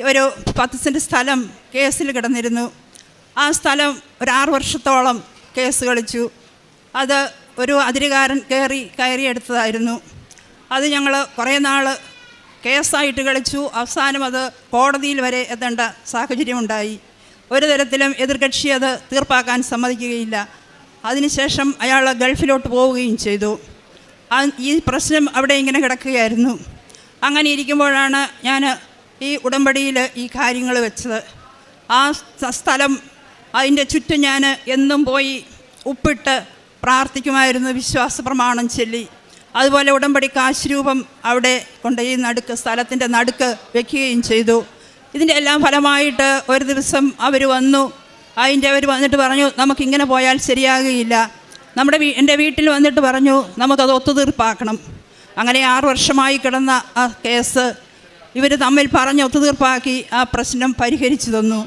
ഒരു പത്ത് സെന്റ് സ്ഥലം കേസിൽ കിടന്നിരുന്നു. ആ സ്ഥലം ഒരു ആറ് വർഷത്തോളം കേസ് കളിച്ചു. അത് ഒരു അതിരുകാരൻ കയറി കയറിയെടുത്തതായിരുന്നു അത് ഞങ്ങൾ കുറേ നാൾ കേസായിട്ട് കളിച്ചു. അവസാനം അത് കോടതിയിൽ വരെ എത്തേണ്ട സാഹചര്യമുണ്ടായി. ഒരു തരത്തിലും എതിർകക്ഷി അത് തീർപ്പാക്കാൻ സമ്മതിക്കുകയില്ല. അതിനുശേഷം അയാൾ ഗൾഫിലോട്ട് പോവുകയും ചെയ്തു. ഈ പ്രശ്നം അവിടെ ഇങ്ങനെ കിടക്കുകയായിരുന്നു. അങ്ങനെ ഇരിക്കുമ്പോഴാണ് ഞാൻ ഈ ഉടമ്പടിയിൽ ഈ കാര്യങ്ങൾ വെച്ചത്. ആ സ്ഥലം അതിന്റെ ചുറ്റും ഞാൻ എന്നും പോയി ഉപ്പിട്ട് പ്രാർത്ഥിക്കുമായിരുന്നു വിശ്വാസ പ്രമാണം ചൊല്ലി. അതുപോലെ ഉടമ്പടി കാശ്രൂപം അവിടെ കൊണ്ട് ഈ നടുക്ക് സ്ഥലത്തിന്റെ നടുക്ക് വെക്കുകയും ചെയ്തു. ഇതിന്റെ എല്ലാം ഫലമായിട്ട് ഒരു ദിവസം അവർ വന്നു. അതിന്റെ അവർ വന്നിട്ട് പറഞ്ഞു നമുക്കിങ്ങനെ പോയാൽ ശരിയാകുകയില്ല. നമ്മുടെ വീ എന്റെ വീട്ടിൽ വന്നിട്ട് പറഞ്ഞു നമുക്കത് ഒത്തുതീർപ്പാക്കണം. അങ്ങനെ ആറു വർഷമായി കിടന്ന ആ കേസ് ഇവർ തമ്മിൽ പറഞ്ഞ് ഒത്തുതീർപ്പാക്കി ആ പ്രശ്നം പരിഹരിച്ചു തന്നു.